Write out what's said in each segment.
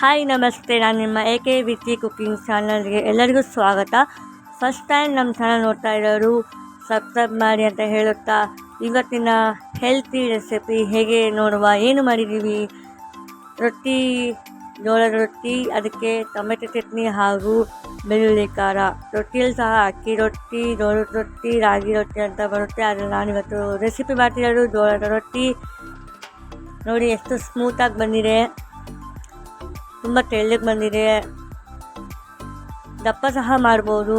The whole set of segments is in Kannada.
ಹಾಯ್ ನಮಸ್ತೆ. ನಾನು ನಿಮ್ಮ ಎ ಕೆ ವಿತಿ ಕುಕಿಂಗ್ ಚಾನಲ್ಗೆ ಎಲ್ಲರಿಗೂ ಸ್ವಾಗತ. ಫಸ್ಟ್ ಟೈಮ್ ನಮ್ಮ ಚಾನಲ್ ನೋಡ್ತಾ ಇರೋರು ಸಬ್ಸ್ಕ್ರೈಬ್ ಮಾಡಿ ಅಂತ ಹೇಳುತ್ತಾ, ಇವತ್ತಿನ ಹೆಲ್ತಿ ರೆಸಿಪಿ ಹೇಗೆ ನೋಡುವ, ಏನು ಮಾಡಿದ್ದೀವಿ ರೊಟ್ಟಿ, ಜೋಳದ ರೊಟ್ಟಿ, ಅದಕ್ಕೆ ಟೊಮೆಟೊ ಚಟ್ನಿ ಹಾಗೂ ಬೆಳ್ಳುಳ್ಳಿ ಖಾರ. ರೊಟ್ಟಿಯಲ್ಲಿ ಸಹ ಅಕ್ಕಿ ರೊಟ್ಟಿ, ಜೋಳದ ರೊಟ್ಟಿ, ರಾಗಿ ರೊಟ್ಟಿ ಅಂತ ಬರುತ್ತೆ. ಆದರೆ ನಾನಿವತ್ತು ರೆಸಿಪಿ ಮಾಡ್ತಿರೋದು ಜೋಳದ ರೊಟ್ಟಿ. ನೋಡಿ, ಎಷ್ಟು ಸ್ಮೂತಾಗಿ ಬಂದಿದೆ. ತುಂಬ ತೆಳ್ಳಗೆ ಬಂದಿದೆ. ದಪ್ಪ ಸಹ ಮಾಡ್ಬೋದು,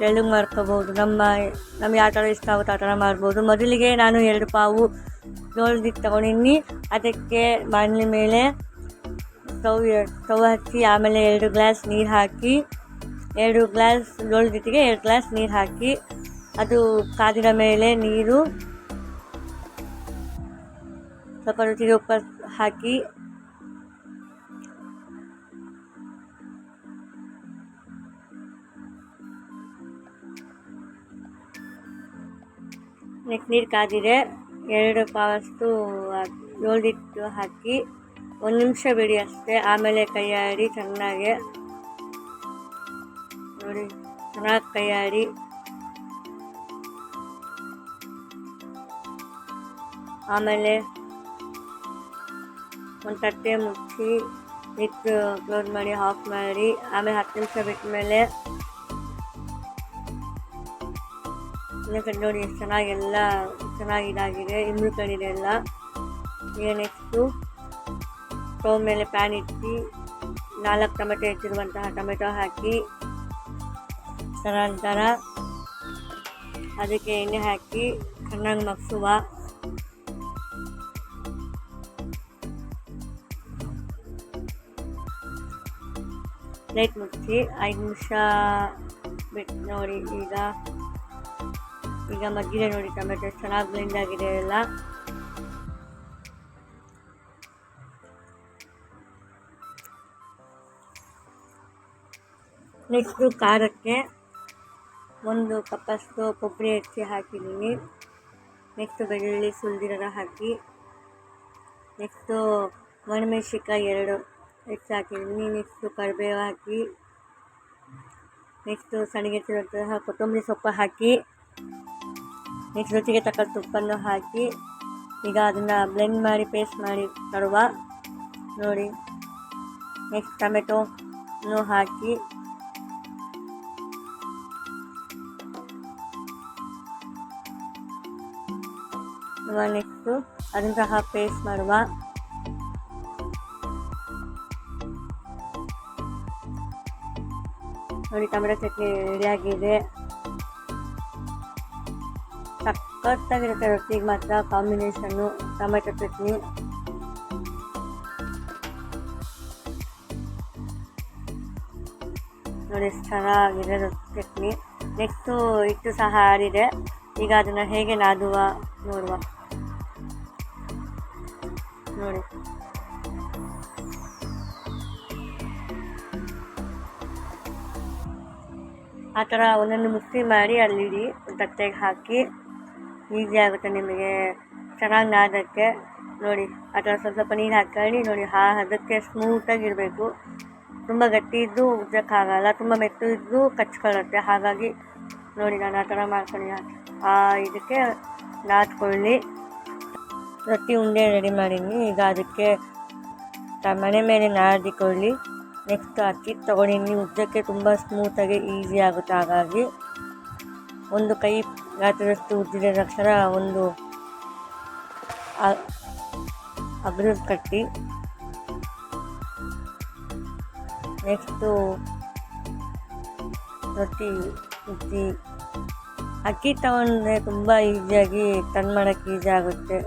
ತೆಳ್ಳಗೆ ಮಾಡ್ಕೋಬೋದು. ನಮ್ಮ, ನಮ್ಗೆ ಯಾವ ಥರ ಇಷ್ಟ ಆಗುತ್ತೆ ಆ ಥರ ಮಾಡ್ಬೋದು. ಮೊದಲಿಗೆ ನಾನು ಎರಡು ಪಾವು ಜೋಳದಿಟ್ಟು ತಗೊಂಡಿನಿ ಅದಕ್ಕೆ ಬಾಣಲಿ ಮೇಲೆ ಸ್ಟವ್ ಸ್ಟವ್ ಹಚ್ಚಿ, ಆಮೇಲೆ ಎರಡು ಗ್ಲಾಸ್ ನೀರು ಹಾಕಿ, ಎರಡು ಗ್ಲಾಸ್ ಜೋಳದಿಟ್ಟಿಗೆ ಎರಡು ಗ್ಲಾಸ್ ನೀರು ಹಾಕಿ, ಅದು ಕಾದಿನ ಮೇಲೆ ನೀರು, ಸ್ವಲ್ಪ ರುಚಿಗೆ ಉಪ್ಪು ಹಾಕಿ ನೆಕ್ಸ್ಟ್ ನೀರು ಕಾದಿದೆ. ಎರಡು ಪಾವಷ್ಟು ಜೋಳದಿಟ್ಟು ಹಾಕಿ ಒಂದು ನಿಮಿಷ ಬಿಡಿ ಅಷ್ಟೇ. ಆಮೇಲೆ ಕೈ ಆಡಿ ಚೆನ್ನಾಗಿ ನೋಡಿ, ಚೆನ್ನಾಗಿ ಕೈ ಆಡಿ ಆಮೇಲೆ ಒಂದು ತಟ್ಟೆ ಮುಚ್ಚಿ ಇಟ್ಟು ಕ್ಲೋಸ್ ಮಾಡಿ ಆಫ್ ಮಾಡಿ. ಆಮೇಲೆ ಹತ್ತು ನಿಮಿಷ ಬಿಟ್ಟ ಮೇಲೆ ಇನ್ನೊಂದು ನೋಡಿ ಎಷ್ಟು ಚೆನ್ನಾಗೆಲ್ಲ ಚೆನ್ನಾಗಿ ಇದಾಗಿದೆ ಇಮ್ಳುಕೊಂಡಿದೆ ಎಲ್ಲ. ಈಗ ನೆಕ್ಸ್ಟು ಸ್ಟವ್ ಮೇಲೆ ಪ್ಯಾನ್ ಇಟ್ಟು, ನಾಲ್ಕು ಟೊಮೆಟೊ ಹೆಚ್ಚಿರುವಂತಹ ಟೊಮೆಟೊ ಹಾಕಿ ತದನಂತರ ಅದಕ್ಕೆ ಎಣ್ಣೆ ಹಾಕಿ ಚೆನ್ನಾಗಿ ಮಗ್ಸುವ. ಪ್ಲೇಟ್ ಮುಚ್ಚಿ ಐದು ನಿಮಿಷ ಬಿಟ್ಟು ನೋಡಿ ಈಗ. ಈಗ ಮಜ್ಜಿಗೆ ನೋಡಿ ಟೊಮೆಟೊ ಚೆನ್ನಾಗಿ ಬ್ಲೆಂಡ್ ಆಗಿದೆ ಎಲ್ಲ. ನೆಕ್ಸ್ಟು ಖಾರಕ್ಕೆ ಒಂದು ಕಪ್ಪಷ್ಟು ಕೊಬ್ಬರಿ ಹೆಚ್ಚಿ ಹಾಕಿದ್ದೀನಿ. ನೆಕ್ಸ್ಟು ಬೆಳ್ಳುಳ್ಳಿ ಸುಲಿದಿರೋದ ಹಾಕಿ. ನೆಕ್ಸ್ಟು ಒಣಮೆಣ್ಸಿಕಾಯಿ ಎರಡು ಹೆಚ್ಚು ಹಾಕಿದ್ದೀನಿ. ನೆಕ್ಸ್ಟು ಕರಿಬೇವು ಹಾಕಿ. ನೆಕ್ಸ್ಟು ಸಣ್ಣಗೆ ಕೊತ್ತಂಬರಿ ಸೊಪ್ಪು ಹಾಕಿ. ನೆಕ್ಸ್ಟ್ ರುಚಿಗೆ ತಕ್ಕ ತುಪ್ಪನ್ನು ಹಾಕಿ ಈಗ ಅದನ್ನು ಬ್ಲೆಂಡ್ ಮಾಡಿ ಪೇಸ್ಟ್ ಮಾಡಿ ತರುವ. ನೋಡಿ ನೆಕ್ಸ್ಟ್ ಟೊಮೆಟೊನು ಹಾಕಿ. ನೆಕ್ಸ್ಟು ಅದನ್ನು ಸಹ ಪೇಸ್ಟ್ ಮಾಡುವ. ನೋಡಿ ಟೊಮೆಟೊ ಚಟ್ನಿ ರೆಡಿಯಾಗಿದೆ ಸಖತ್ತಾಗಿರುತ್ತೆ ರೊಟ್ಟಿಗೆ ಮಾತ್ರ ಕಾಂಬಿನೇಷನ್ನು ಟೊಮೆಟೊ ಚಟ್ನಿ ನೋಡಿ ಎಷ್ಟು ಚೆನ್ನಾಗಿದೆ ರೊಟ್ಟಿ ಚಟ್ನಿ. ನೆಕ್ಸ್ಟು ಇಟ್ಟು ಸಹ ಆಡಿದೆ ಈಗ ಅದನ್ನು ಹೇಗೆ ನಾದುವ ನೋಡುವ. ನೋಡಿ. ಆ ಥರ ಒಂದೊಂದು ಮುಕ್ತಿ ಮಾಡಿ ಅಲ್ಲಿಡಿ ತಟ್ಟೆಗೆ ಹಾಕಿ. ಈಸಿ ಆಗುತ್ತೆ ನಿಮಗೆ. ಚೆನ್ನಾಗಿ ನಾದಕ್ಕೆ. ನೋಡಿ, ಆ ಥರ ಸ್ವಲ್ಪ ಸ್ವಲ್ಪ ನೀರು ಹಾಕ್ಕೊಳ್ಳಿ. ನೋಡಿ, ಹಾ, ಅದಕ್ಕೆ ಸ್ಮೂತಾಗಿರಬೇಕು ತುಂಬ ಗಟ್ಟಿ ಇದ್ದು ಉಜ್ಜೋಕ್ಕಾಗಲ್ಲ. ತುಂಬ ಮೆತ್ತು ಇದ್ದು ಕಚ್ಕೊಳ್ಳುತ್ತೆ. ಹಾಗಾಗಿ, ನೋಡಿ, ನಾನು ಆ ಥರ ಮಾಡ್ಕೊಳ್ಳಿ. ಆ, ಇದಕ್ಕೆ ನಾದ್ಕೊಳ್ಳಿ. ರೊಟ್ಟಿ ಉಂಡೆ ರೆಡಿ ಮಾಡೀನಿ. ಈಗ ಅದಕ್ಕೆ ಮನೆ ಮೇಲೆ ನಾದಿಕೊಳ್ಳಿ. ನೆಕ್ಸ್ಟ್ ಹಾಕಿ ತೊಗೊಂಡಿನಿ. ಉಜ್ಜಕ್ಕೆ ತುಂಬ ಸ್ಮೂತಾಗಿ ಈಸಿ ಆಗುತ್ತೆ. ಹಾಗಾಗಿ, ಒಂದು ಕೈ ಗಾತ್ರದಷ್ಟು ಉದ್ದಿದ ತಕ್ಷಣ ಒಂದು ಅಗ್ರದ ಕಟ್ಟಿ. ನೆಕ್ಸ್ಟು ರೊಟ್ಟಿ ಉದ್ದಿ. ಅಕ್ಕಿ ತಗೊಂಡ್ರೆ ತುಂಬ ಈಸಿಯಾಗಿ ಟನ್ ಮಾಡೋಕ್ಕೆ ಈಸಿ ಆಗುತ್ತೆ.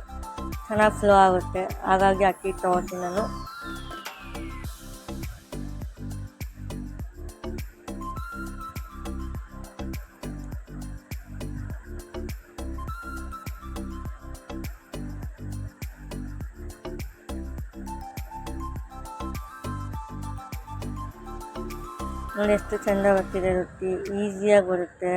ಚೆನ್ನಾಗಿ ಫ್ಲೋ ಆಗುತ್ತೆ. ಹಾಗಾಗಿ ಅಕ್ಕಿ ತಗೊತೀನಿ ನಾನು. ನೋಡಿ ಎಷ್ಟು ಚೆಂದ ಬರ್ತಿದೆ ರೊಟ್ಟಿ ಈಸಿಯಾಗಿ ಬರುತ್ತೆ.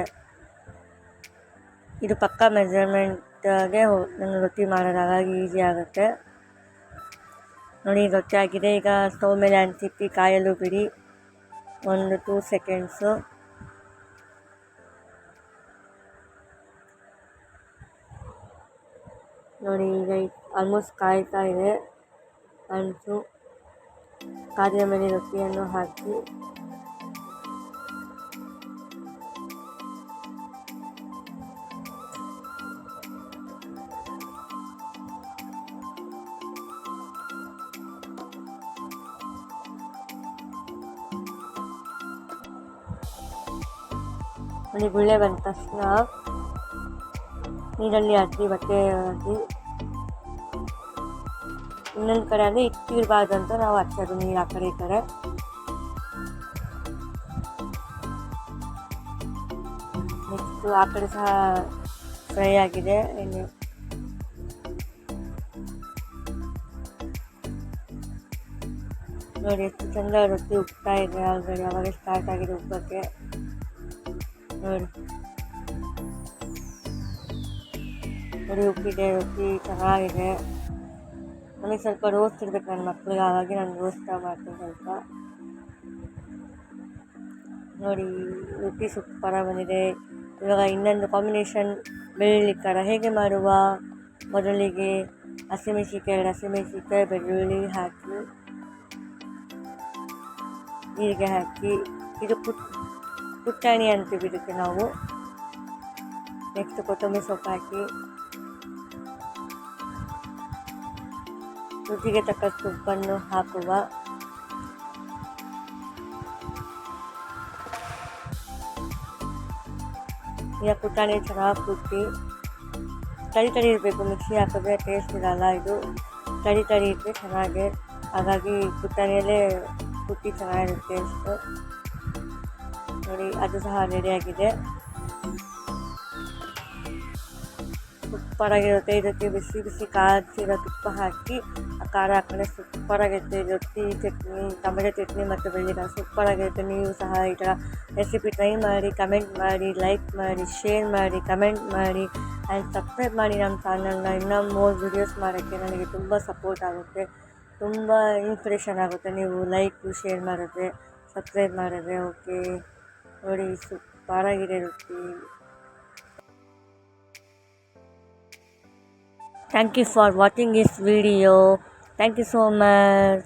ಇದು ಪಕ್ಕ ಮೆಜರ್ಮೆಂಟ್ಗೆ ನಾನು ರೊಟ್ಟಿ ಮಾಡೋದು ಹಾಗಾಗಿ ಈಸಿ ಆಗುತ್ತೆ. ನೋಡಿ ರೊಟ್ಟಿ ಆಗಿದೆ, ಈಗ ಸ್ಟವ್ ಮೇಲೆ ಅಂಟಿಕ್ಕಿ ಕಾಯಲು ಬಿಡಿ. ಒಂದು ಟೂ ಸೆಕೆಂಡ್ಸು ನೋಡಿ ಈಗ ಆಲ್ಮೋಸ್ಟ್ ಕಾಯ್ತಾ ಇದೆ. ಅಂಟು, ಕಾದಿನ ಮೇಲೆ ರೊಟ್ಟಿಯನ್ನು ಹಾಕಿ. ನೋಡಿ ಗುಳ್ಳೆ ಬಂದ ತಕ್ಷಣ ನೀರಲ್ಲಿ ಹಾಕಿ ಬಟ್ಟೆ ಹಾಕಿ ಇನ್ನೊಂದು ಕಡೆ ಅಂದರೆ ಇಟ್ಟಿರಬಾರ್ದು ನಾವು ಹಚ್ಚೋದು ನೀರು ಆ ಕಡೆ ಈ ಕಡೆ. ನೆಕ್ಸ್ಟು ಆ ಕಡೆ ಸಹ ಫ್ರೈ ಆಗಿದೆ. ಎಣ್ಣೆ ನೋಡಿ, ಎಷ್ಟು ಚಂದ ರೊಟ್ಟಿ ಉಪ್ತಾ ಇದೆ ಆಲ್ರೆಡಿ. ಅವಾಗ ಸ್ಟಾರ್ಟ್ ಆಗಿದೆ ಉಪ್ಪಕ್ಕೆ. ನೋಡಿ ಉಪ್ಪಿದೆ ರೊಟ್ಟಿ ಚೆನ್ನಾಗಿದೆ ನನಗೆ ಸ್ವಲ್ಪ ರೋಸ್ಟ್ ಇರ್ಬೇಕು ನನ್ನ ಮಕ್ಳಿಗೆ ಹಾಗಾಗಿ ನಾನು ರೋಸ್ಟ್ ಮಾಡ್ತೀನಿ ಸ್ವಲ್ಪ ನೋಡಿ ರೊಟ್ಟಿ ಸೂಪರಾಗಿ ಬಂದಿದೆ ಇವಾಗ ಇನ್ನೊಂದು ಕಾಂಬಿನೇಷನ್ ಬೆಳ್ಳುಳ್ಳಿ ಖಾರ ಹೇಗೆ ಮಾಡುವ ಮೊದಲಿಗೆ ಹಸಿಮೆಣಸಿನ್ಕಾಯಿ ಎರಡು ಹಸಿಮೆಣಸಿನ್ಕಾಯಿ ಬೆಳ್ಳುಳ್ಳಿ ಹಾಕಿ ನೀರಿಗೆ ಹಾಕಿ ಇದು ಪುಟ್ ಪುಟಾಣಿ ಅಂತೀವಿ ಇದಕ್ಕೆ ನಾವು. ನೆಕ್ಸ್ಟ್ ಕೊತ್ತಂಬರಿ ಸೊಪ್ಪು ಹಾಕಿ. ರುಚಿಗೆ ತಕ್ಕಷ್ಟು ಉಪ್ಪನ್ನು ಹಾಕುವ. ಈಗ ಪುಟಾಣಿ ಚೆನ್ನಾಗಿ ಕುಟ್ಟಿ. ತಳಿ ತಳಿ ಇರಬೇಕು, ಮಿಕ್ಸಿ ಹಾಕಿದ್ರೆ ಟೇಸ್ಟ್ ಇರಲ್ಲ ಇದು. ತಳಿ ತಳಿ ಇಟ್ಟರೆ ಚೆನ್ನಾಗಿ. ಹಾಗಾಗಿ ಪುಟಾಣಿಯಲ್ಲೇ ಕುಟ್ಟಿ ಚೆನ್ನಾಗಿರುತ್ತೆ ಟೇಸ್ಟು ನೋಡಿ, ಅದು ಸಹ ರೆಡಿಯಾಗಿದೆ ಸೂಪರಾಗಿರುತ್ತೆ. ಇದಕ್ಕೆ ಬಿಸಿ ಬಿಸಿ ಕಾಯಿಸಿರೋ ತುಪ್ಪ ಹಾಕಿ, ಆ ಖಾರ ಹಾಕೊಂಡ್ರೆ ಸೂಪರಾಗಿರುತ್ತೆ. ರೊಟ್ಟಿ, ಚಟ್ನಿ, ಟೊಮೆಟೊ ಚಟ್ನಿ ಮತ್ತು ಬೆಳ್ಳಿಕಾಯಿ ಸೂಪರಾಗಿರುತ್ತೆ. ನೀವು ಸಹ ಈ ಥರ ರೆಸಿಪಿ ಟ್ರೈ ಮಾಡಿ ಕಮೆಂಟ್ ಮಾಡಿ ಲೈಕ್ ಮಾಡಿ ಶೇರ್ ಮಾಡಿ ಕಮೆಂಟ್ ಮಾಡಿ ಆ್ಯಂಡ್ ಸಬ್ಸ್ಕ್ರೈಬ್ ಮಾಡಿ ನಮ್ಮ ಚಾನಲ್ನ ಇನ್ನೂ ಮೋರ್ ವೀಡಿಯೋಸ್ ಮಾಡೋಕ್ಕೆ ನನಗೆ ತುಂಬ ಸಪೋರ್ಟ್ ಆಗುತ್ತೆ. ತುಂಬ ಇನ್ಸ್ಪಿರೇಷನ್ ಆಗುತ್ತೆ ನೀವು ಲೈಕು ಶೇರ್ ಮಾಡಿದ್ರೆ ಸಬ್ಸ್ಕ್ರೈಬ್ ಮಾಡಿದ್ರೆ. Okay ನೋಡಿ ಸೂಪರಾಗಿದೆ ರೊಟ್ಟಿ Thank you for watching this video. Thank you so much.